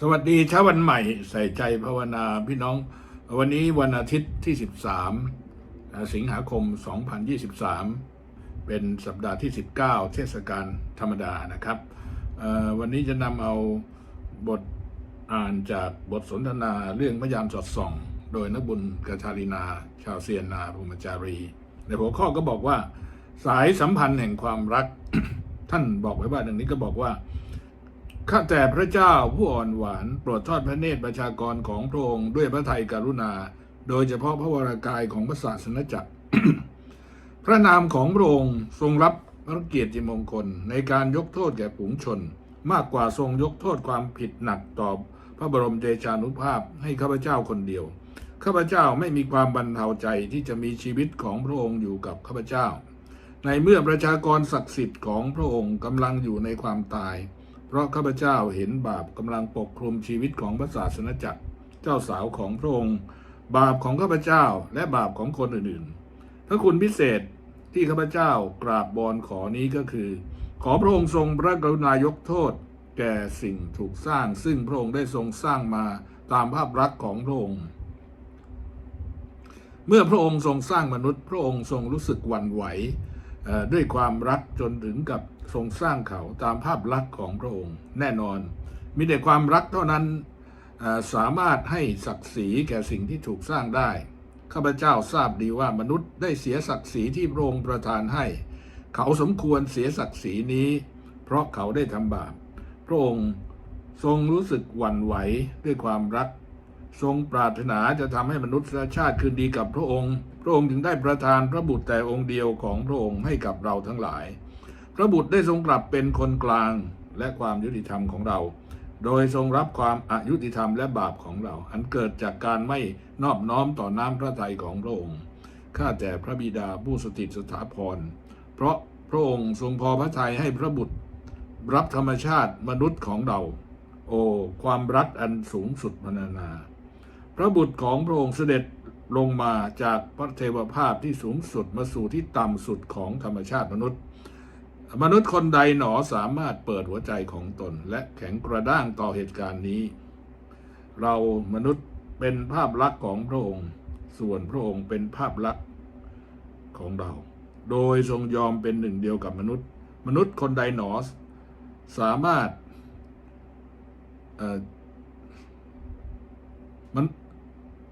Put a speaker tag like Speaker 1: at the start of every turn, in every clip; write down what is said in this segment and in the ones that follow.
Speaker 1: สวัสดีเช้าวันใหม่ใส่ใจภาวนาพี่น้อง วันนี้วันอาทิตย์ที่ 13 สิงหาคม 2023 เป็นสัปดาห์ที่ 19 เทศกาลธรรมดานะครับ วันนี้จะนำเอาบทอ่านจากบทสนทนาเรื่องพยายามสอดส่อง โดยนักบุญกาชาลินา ชาวเซียนนาภูมิจารี ในหัวข้อก็บอกว่า สายสัมพันธ์แห่งความรัก ท่านบอกไว้ว่าดังนี้ก็บอกว่า ข้าแต่พระเจ้าผู้อ่อนหวานโปรดทอดพระเนตรประชากรของพระองค์ด้วยพระทัยกรุณา โดยเฉพาะพระวรากายของพระศาสนจักร พระนามของพระองค์ทรงรับพระเกียรติมงคลในการยกโทษแก่ฝูงชน มากกว่าทรงยกโทษความผิดหนักต่อพระบรมเดชานุภาพให้ข้าพเจ้าคนเดียว ข้าพเจ้าไม่มีความบรรเทาใจที่จะมีชีวิตของพระองค์อยู่กับข้าพเจ้า ในเมื่อประชากรศักดิ์สิทธิ์ของพระองค์กำลังอยู่ในความตาย ราะข้าพเจ้าเห็นบาปกำลังปกคลุมชีวิตของพระศาสนจักรเจ้าสาวของพระองค์ บาปของข้าพเจ้าและบาปของคนอื่นๆพระคุณพิเศษที่ข้าพเจ้ากราบบอนขอนี้ก็คือ ขอพระองค์ทรงพระกรุณายกโทษ แก่สิ่งถูกสร้าง ซึ่งพระองค์ได้ทรงสร้างมาตามภาพลักษณ์ของพระองค์ เมื่อพระองค์ทรงสร้างมนุษย์ พระองค์ทรงรู้สึกหวั่นไหว ด้วยความรักจนถึงกับทรงสร้างเขาตามภาพลักษณ์ของพระองค์ แน่นอน มีแต่ความรักเท่านั้นสามารถให้ศักดิ์ศรีแก่สิ่งที่ถูกสร้างได้ข้าพเจ้าทราบดีว่ามนุษย์ได้เสียศักดิ์ศรีที่พระองค์ประทานให้ เขาสมควรเสียศักดิ์ศรีนี้ เพราะเขาได้ทำบาปพระองค์ทรงรู้สึกหวั่นไหวด้วยความรัก ทรงปรารถนาจะทำให้มนุษยชาติคืนดีกับพระองค์ พระองค์จึงได้ประทานพระบุตรแต่องค์เดียวของพระองค์ให้กับเราทั้งหลาย พระบุตรได้ทรงกลับเป็นคนกลางและความยุติธรรมของเรา โดยทรงรับความอายุติธรรมและบาปของเรา อันเกิดจากการไม่นอบน้อมต่อน้ำพระทัยของพระองค์ ข้าแต่พระบิดาผู้สถิตสถาพร เพราะพระองค์ทรงพอพระทัยให้พระบุตร รับธรรมชาติมนุษย์ของเรา โอ้ความรักอันสูงสุดพรรณนา พระบุตรของพระองค์เสด็จลงมาจากพระเทวภาพที่สูงสุดมาสู่ที่ต่ำสุดของธรรมชาติมนุษย์ มนุษย์คนใดหนอสามารถเปิดหัวใจของตน และแข็งกระด้างต่อเหตุการณ์นี้ เรามนุษย์เป็นภาพลักษณ์ของพระองค์ ส่วนพระองค์เป็นภาพลักษณ์ของเรา โดยทรงยอมเป็นหนึ่งเดียวกับมนุษย์ มนุษย์คนใดหนอสามารถมัน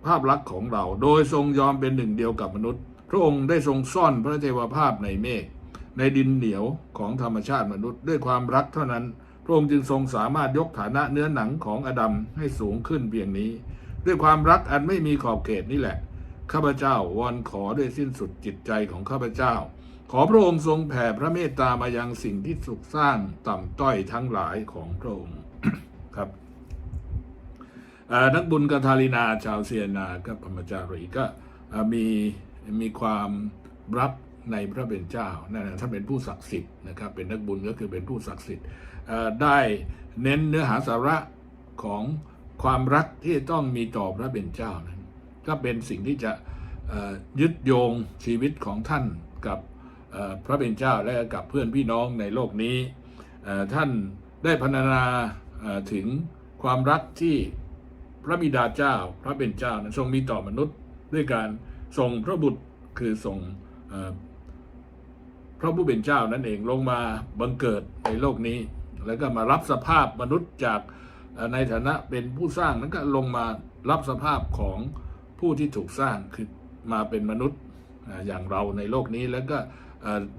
Speaker 1: ภาพลักษณ์ของเรา โดยทรงยอมเป็นหนึ่งเดียวกับมนุษย์ พระองค์ได้ทรงซ่อนพระเทวภาพในเมฆในดินเหนียวของธรรมชาติมนุษย์ ด้วยความรักเท่านั้น พระองค์จึงทรงสามารถยกฐานะเนื้อหนังของอดัมให้สูงขึ้นเพียงนี้ ด้วยความรักอันไม่มีขอบเขตนี่แหละข้าพเจ้าวอนขอด้วยสิ้นสุดจิตใจของข้าพเจ้า ขอพระองค์ทรงแผ่พระเมตตามายังสิ่งที่สุขสร้างต่ำต้อยทั้งหลายของพระองค์ครับ นักบุญกทาลินาชาวเซียนากับพรมจารีก็มีมีความรับในพระเป็นเจ้านั่นท่านเป็นผู้ศักดิ์สิทธิ์นะครับ เป็นนักบุญก็คือเป็นผู้ศักดิ์สิทธิ์ได้เน้นเนื้อหาสาระของความรักที่ต้องมีต่อพระเป็นเจ้านั้น ก็เป็นสิ่งที่จะยึดโยงชีวิตของท่านกับพระเป็นเจ้าและกับเพื่อนพี่น้องในโลกนี้ ท่านได้พรรณนาถึงความรักที่ พระบิดาเจ้าพระเป็นเจ้านะทรงมีต่อมนุษย์ ด้วยการส่งพระบุตรคือส่งพระผู้เป็นเจ้านั่นเองลงมาบังเกิดในโลกนี้ แล้วก็มารับสภาพมนุษย์จากในฐานะเป็นผู้สร้างนั้นก็ลงมารับสภาพของผู้ที่ถูกสร้างคือมาเป็นมนุษย์อย่างเราในโลกนี้แล้วก็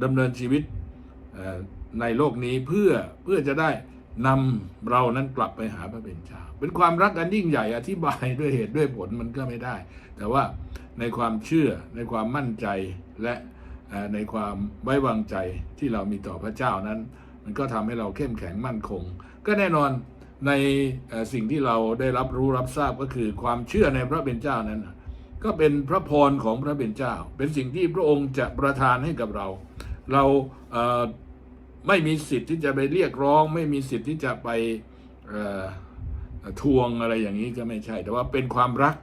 Speaker 1: ดำเนินชีวิตในโลกนี้เพื่อเพื่อจะได้ นำเรานั้นกลับไปหาพระเป็นเจ้า เป็นความรักอันยิ่งใหญ่อธิบายด้วยเหตุด้วยผลมันก็ไม่ได้ แต่ว่าในความเชื่อในความมั่นใจและในความไว้วางใจที่เรามีต่อพระเจ้านั้น มันก็ทำให้เราเข้มแข็งมั่นคง ก็แน่นอนในสิ่งที่เราได้รับรู้รับทราบก็คือความเชื่อในพระเป็นเจ้านั้น ก็เป็นพระพรของพระเป็นเจ้า เป็นสิ่งที่พระองค์จะประทานให้กับเรา เรา ไม่มีสิทธิ์ที่จะไปเรียกร้อง ไม่มีสิทธิ์ที่จะไปทวงอะไรอย่างนี้ก็ไม่ใช่ แต่ว่าเป็นความรัก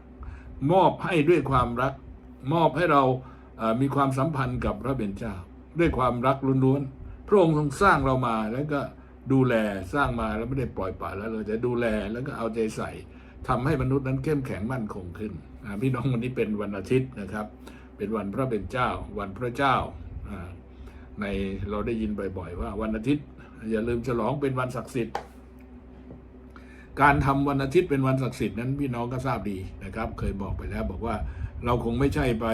Speaker 1: มอบให้ด้วยความรัก มอบให้เรามีความสัมพันธ์กับพระเป็นเจ้า ด้วยความรักล้วนๆพระองค์ทรงสร้างเรามาแล้วก็ดูแลสร้างมาแล้วไม่ได้ปล่อยปละแล้วเราจะดูแลแล้วก็เอาใจใส่ทำให้มนุษย์นั้นเข้มแข็งมั่นคงขึ้นพี่น้องวันนี้เป็นวันอาทิตย์นะครับ เป็นวันพระเป็นเจ้า วันพระเจ้า ในเราได้ยินบ่อยๆ ว่าวันอาทิตย์ อย่าลืมฉลองเป็นวันศักดิ์สิทธิ์ การทำวันอาทิตย์เป็นวันศักดิ์สิทธิ์นั้นพี่น้องก็ทราบดีนะครับ เคยบอกไปแล้วบอกว่าเราคงไม่ใช่ไป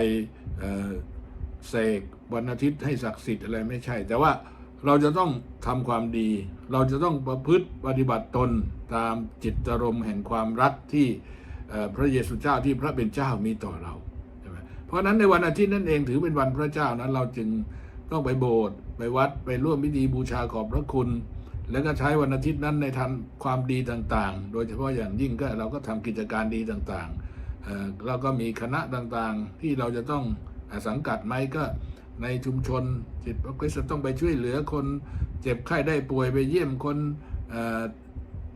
Speaker 1: เสกวันอาทิตย์ให้ศักดิ์สิทธิ์อะไรไม่ใช่ แต่ว่าเราจะต้องทำความดี เราจะต้องประพฤติปฏิบัติตนตามจิตรมณ์แห่งความรักที่พระเยซูเจ้าที่พระเป็นเจ้ามีต่อเราเพราะนั้นในวันอาทิตย์นั่นเองถือเป็นวันพระเจ้านั้นเราจึง ต้องไปโบสถ์ไปวัดไปร่วมพิธีบูชาขอบพระคุณ แล้วก็ใช้วันอาทิตย์นั้นในทำความดีต่างๆ โดยเฉพาะอย่างยิ่งก็เราก็ทำกิจการดีต่างๆเเราก็มีคณะต่างๆ ที่เราจะต้องสังกัดไหมก็ในชุมชนจิตพระคริสต์ต้องไปช่วยเหลือคนเจ็บไข้ได้ป่วยไปเยี่ยมคน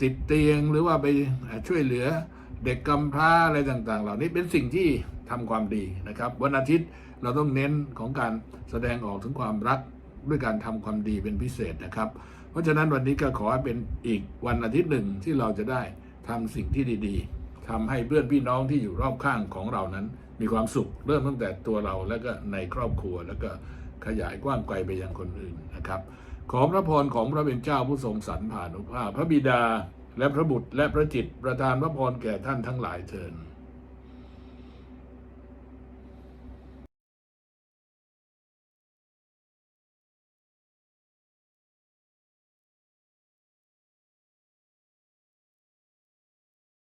Speaker 1: ติดเตียงหรือว่าไปช่วยเหลือเด็กกำพร้าอะไรต่าง ๆ เหล่านี้เป็นสิ่งที่ ทำความดีนะครับ วันอาทิตย์เราต้องเน้นของการแสดงออกถึงความรักด้วยการทำความดีเป็นพิเศษนะครับ เพราะฉะนั้นวันนี้ก็ขอให้เป็นอีกวันอาทิตย์หนึ่งที่เราจะได้ทำสิ่งที่ดีๆทำให้เพื่อนพี่น้องที่อยู่รอบข้างของเรานั้น มีความสุขเริ่มตั้งแต่ตัวเราแล้วก็ในครอบครัวแล้วก็ขยายกว้างไกลไปยังคนอื่นนะครับ ขอพระพรของพระเป็นเจ้าผู้ทรงสรรผ่านุภาพ พระบิดาและพระบุตรและพระจิตประทานพระพรแก่ท่านทั้งหลายเทิน